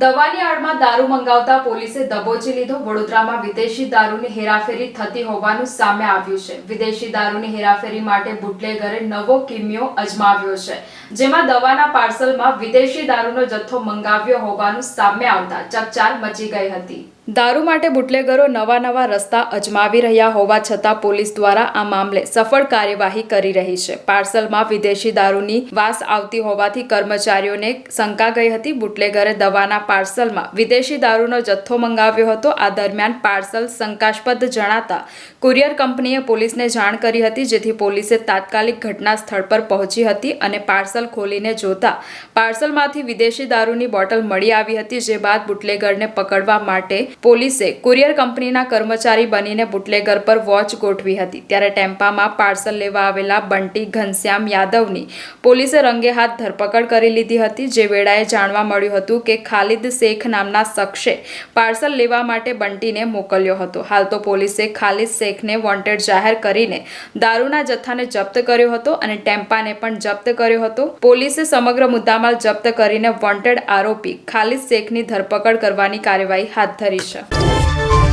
દવાની આડમાં દારૂ મંગાવતા પોલીસે દબોચી લીધો. વડોદરામાં વિદેશી દારૂની હેરાફેરી થતી હોવાનું સામે આવ્યું છે. વિદેશી દારૂની હેરાફેરી માટે બુટલેગરે નવો કિમિયો અજમાવ્યો છે, જેમાં દવાના પાર્સલમાં વિદેશી દારૂનો જથ્થો મંગાવ્યો હોવાનું સામે આવતા ચકચાર મચી ગઈ હતી. દારૂ માટે બુટલેગરો નવા નવા રસ્તા અજમાવી રહ્યા હોવા છતાં પોલીસ દ્વારા આ મામલે સફળ કાર્યવાહી કરી રહી છે. પાર્સલમાં વિદેશી દારૂની વાસ આવતી હોવાથી કર્મચારીઓને શંકા ગઈ હતી. બુટલેગરે દવાના પાર્સલમાં વિદેશી દારૂનો જથ્થો મંગાવ્યો હતો. આ દરમિયાન પાર્સલ શંકાસ્પદ જણાતા કુરિયર કંપનીએ પોલીસને જાણ કરી હતી, જેથી પોલીસે તાત્કાલિક ઘટના સ્થળ પર પહોંચી હતી અને પાર્સલ ખોલીને જોતા પાર્સલમાંથી વિદેશી દારૂની બોટલ મળી આવી હતી, જે બાદ બુટલેગરને પકડવા માટે પોલીસે કુરિયર કંપનીના કર્મચારી બનીને બુટલેગર પર વોચ ગોઠવી હતી. ત્યારે ટેમ્પામાં પાર્સલ લેવા આવેલા બંટી ઘનશ્યામ યાદવની પોલીસે રંગે હાથ ધરપકડ કરી લીધી હતી. જે વેળાએ જાણવા મળ્યું હતું કે ખાલિદ શેખ નામના શખ્સે પાર્સલ લેવા માટે બંટીને મોકલ્યો હતો. હાલ તો પોલીસે ખાલિદ શેખને વોન્ટેડ જાહેર કરીને દારૂના જથ્થાને જપ્ત કર્યો હતો અને ટેમ્પાને પણ જપ્ત કર્યો હતો. પોલીસે સમગ્ર મુદ્દામાલ જપ્ત કરીને વોન્ટેડ આરોપી ખાલિદ શેખની ધરપકડ કરવાની કાર્યવાહી હાથ ધરી Asia.